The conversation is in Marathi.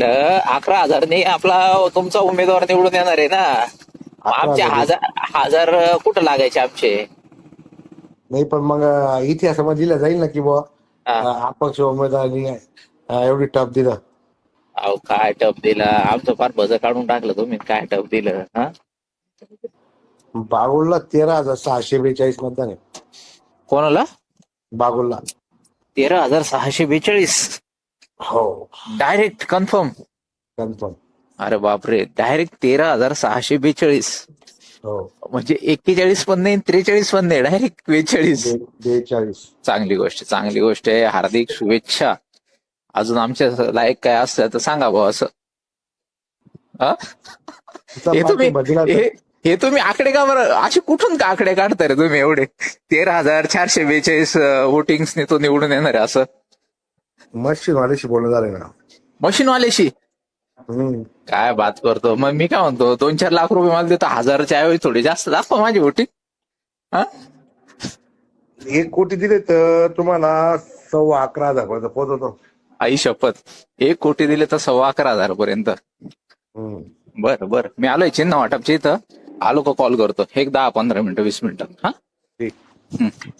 म्हटलं अकरा हजारने आपला तुमचा उमेदवार निवडून येणार आहे ना. आमचे हजार. हजार कुठं लागायचे आमचे? नाही पण मग इतिहासामध्ये दिलं जाईल ना की. अं, अपक्ष उमेदवारांनी अं, एवढी टप दिलं. अहो काय टप दिला? आमचं फार भज काढून टाकलं तुम्ही. काय टप दिलं? हा? बागुलला तेरा हजार सहाशे बेचाळीस मतदान आहे. कोणाला? बागुलला. तेरा हजार सहाशे बेचाळीस? हो. डायरेक्ट कन्फर्म कन्फर्म अरे बापरे डायरेक्ट तेरा हजार सहाशे बेचाळीस. हो. म्हणजे एक्केचाळीस पण नाही त्रेचाळीस पण नाही डायरेक्ट बेचाळीस. बेचाळीस. चांगली गोष्ट चांगली गोष्ट आहे. हार्दिक शुभेच्छा. अजून आमच्या लायक काय असलं तर सांगा भाऊ असं. हा? तुम्ही हे हे तुम्ही आकडे का बरं? असे कुठून का आकडे काढता रे तुम्ही एवढे? तेरा हजार चारशे बेचाळीस वोटिंग्सने तो निवडून येणार आहे असं. मशीन वाल्याशी बोलणं झालं ना. मशीनवाल्याशी हम्म. काय बात करतो. मग मी काय म्हणतो दोन चार लाख रुपये मला देतो हजारच्या ऐवजी थोडी जास्त दाखवा माझी हा? एक कोटी दिले तर तुम्हाला सव्वा अकरा हजार पर्यंत पोहोचवतो. आई शपथ. एक कोटी दिले तर सव्वा अकरा हजार पर्यंत. हम्म. बर बर. मी आलोय चिन्ह वाटपच्या इथं. आलो का कॉल करतो. एक दहा पंधरा मिनिटं वीस मिनिटं. हा? ठीक. हम्म.